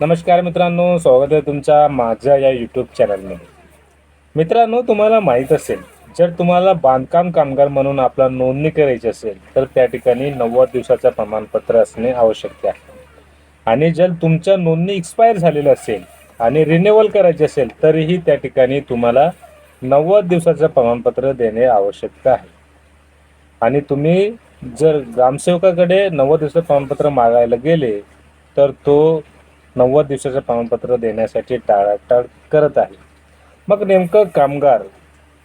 नमस्कार मित्रांनो स्वागत आहे तुमच्या माझ्या या यूट्यूब चॅनलमध्ये मित्रांनो तुम्हाला माहीत असेल जर तुम्हाला बांधकाम कामगार म्हणून आपला नोंदणी करायची असेल तर त्या ठिकाणी नव्वद दिवसाचं प्रमाणपत्र असणे आवश्यक आहे. आणि जर तुमच्या नोंदणी एक्सपायर झालेलं असेल आणि रिन्युअल करायची असेल तरीही त्या ठिकाणी तुम्हाला नव्वद दिवसाचं प्रमाणपत्र देणे आवश्यक आहे. आणि तुम्ही जर ग्रामसेवकाकडे नव्वद दिवसाचं प्रमाणपत्र मागायला गेले तर तो नव्वद दिवसाचं प्रमाणपत्र देण्यासाठी टाळाटाळ करत आहे. मग नेमकं कामगार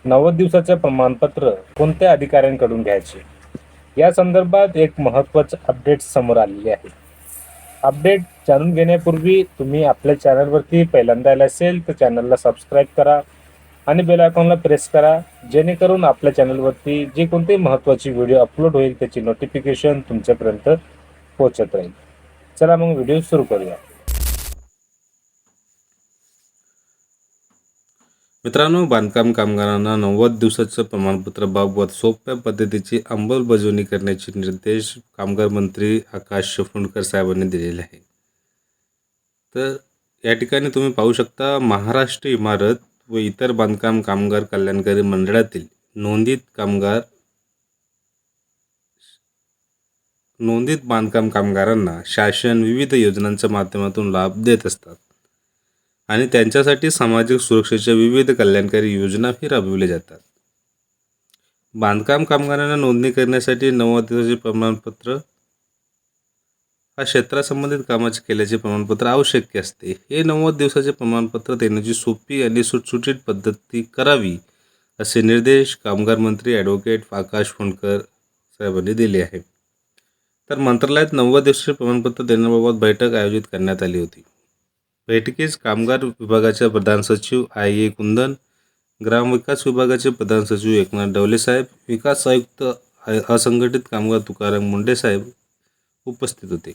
नव्वद दिवसाचं प्रमाणपत्र कोणत्या अधिकाऱ्यांकडून घ्यायचे? या संदर्भात एक महत्त्वाचं अपडेट समोर आलेली आहे. अपडेट जाणून घेण्यापूर्वी तुम्ही आपल्या चॅनलवरती पहिल्यांदा आला असेल तर चॅनलला सबस्क्राईब करा आणि बेल आयकॉनला प्रेस करा जेणेकरून आपल्या चॅनलवरती जे कोणतेही महत्त्वाची व्हिडिओ अपलोड होईल त्याची नोटिफिकेशन तुमच्यापर्यंत पोहोचत राहील. चला मग व्हिडिओ सुरू करूया. मित्रांनो बांधकाम कामगारांना नव्वद दिवसाचं प्रमाणपत्र बाबत सोप्या पद्धतीची अंमलबजावणी करण्याचे निर्देश कामगार मंत्री आकाश फुंडकर साहेबांनी दिलेले आहे तर या ठिकाणी तुम्ही पाहू शकता महाराष्ट्र इमारत व इतर बांधकाम कामगार कल्याणकारी मंडळातील नोंदित कामगार नोंदीत बांधकाम कामगारांना शासन विविध योजनांच्या माध्यमातून लाभ देत असतात. आणि त्यांच्यासाठी सामाजिक सुरक्षेच्या विविध कल्याणकारी योजनाही राबविल्या जातात. बांधकाम कामगारांना नोंदणी करण्यासाठी नव्वद दिवसाचे प्रमाणपत्र. हा क्षेत्रासंबंधित कामाचे केल्याचे प्रमाणपत्र आवश्यक असते. हे नव्वद दिवसाचे प्रमाणपत्र देण्याची सोपी आणि सुटसुटीत पद्धती करावी असे निर्देश कामगार मंत्री ॲडव्होकेट आकाश फोंडकर साहेबांनी दिले आहे तर मंत्रालयात नव्वद दिवसाचे प्रमाणपत्र देण्याबाबत बैठक आयोजित करण्यात आली होती. बैठकीस कामगार विभागाच्या प्रधान सचिव आय ए कुंदन ग्रामविकास विभागाचे प्रधान सचिव एकनाथ डवले साहेब विकास आयुक्त असंघटित कामगार तुकाराम मुंडे साहेब उपस्थित होते.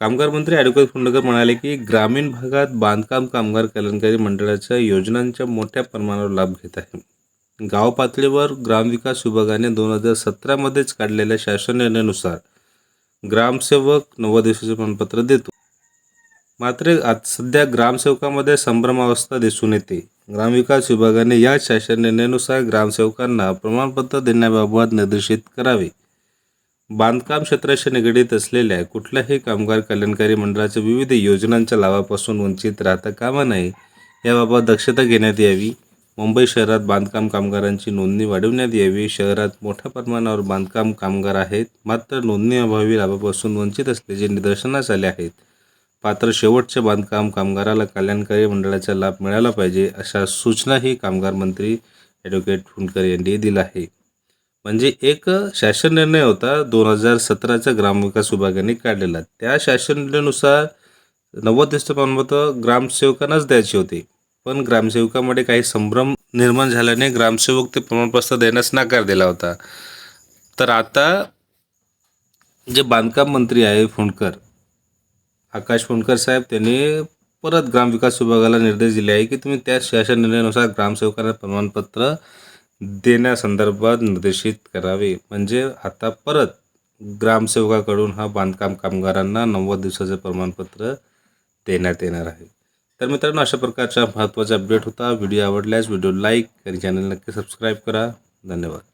कामगार मंत्री ॲडव्होकेट फुंडकर म्हणाले की ग्रामीण भागात बांधकाम कामगार कल्याणकारी मंडळाच्या योजनांच्या मोठ्या प्रमाणावर लाभ घेत आहे. गाव पातळीवर ग्रामविकास विभागाने दोन हजार सतरामध्येच काढलेल्या शासन निर्णयानुसार ग्रामसेवक नव्वद दिवसाचे प्रमाणपत्र देतो. मात्र आज सध्या ग्रामसेवकामध्ये संभ्रमावस्था दिसून येते. ग्रामविकास विभागाने या शासन निर्णयानुसार ग्रामसेवकांना प्रमाणपत्र देण्याबाबत निर्देशित करावे. बांधकाम क्षेत्राशी निगडीत असलेल्या कुठल्याही कामगार कल्याणकारी मंडळाच्या विविध योजनांच्या लाभापासून वंचित राहता कामा नये याबाबत दक्षता घेण्यात यावी. मुंबई शहरात बांधकाम कामगारांची नोंदणी वाढवण्यात यावी. शहरात मोठ्या प्रमाणावर बांधकाम कामगार आहेत मात्र नोंदणी अभावी लाभापासून वंचित असल्याचे निदर्शनास आले आहेत. पात्र शेवटचे बांधकाम कामगाराला कल्याणकारी मंडळाचा लाभ मिळाला पाहिजे अशा सूचनाही कामगार मंत्री ॲडव्होकेट फुंडकर यांनी दिला आहे. म्हणजे एक शासन निर्णय होता दोन हजार सतराच्या ग्रामविकास विभागाने काढलेला. त्या शासन निर्णयानुसार नव्वद दिवस प्रमाणपत्र ग्रामसेवकांनाच द्यायचे होते. पण ग्रामसेवकामध्ये काही संभ्रम निर्माण झाल्याने ग्रामसेवक ते प्रमाणपत्र देण्यास नकार दिला होता. तर आता जे बांधकाम मंत्री आहे फुंडकर आकाश फुंडकर साहेब त्यांनी परत ग्रामविकास विभागाला निर्देश दिले आहे की तुम्ही त्या शासन निर्णयानुसार ग्रामसेवकांना प्रमाणपत्र देण्यासंदर्भात निर्देशित करावे. म्हणजे आता परत ग्रामसेवकाकडून हा बांधकाम कामगारांना नव्वद दिवसाचं प्रमाणपत्र देण्यात येणार आहे. तर मित्रांनो अशा प्रकारचा महत्त्वाचा अपडेट होता. व्हिडिओ आवडल्यास व्हिडिओ लाईक आणि चॅनल नक्की सबस्क्राईब करा. धन्यवाद.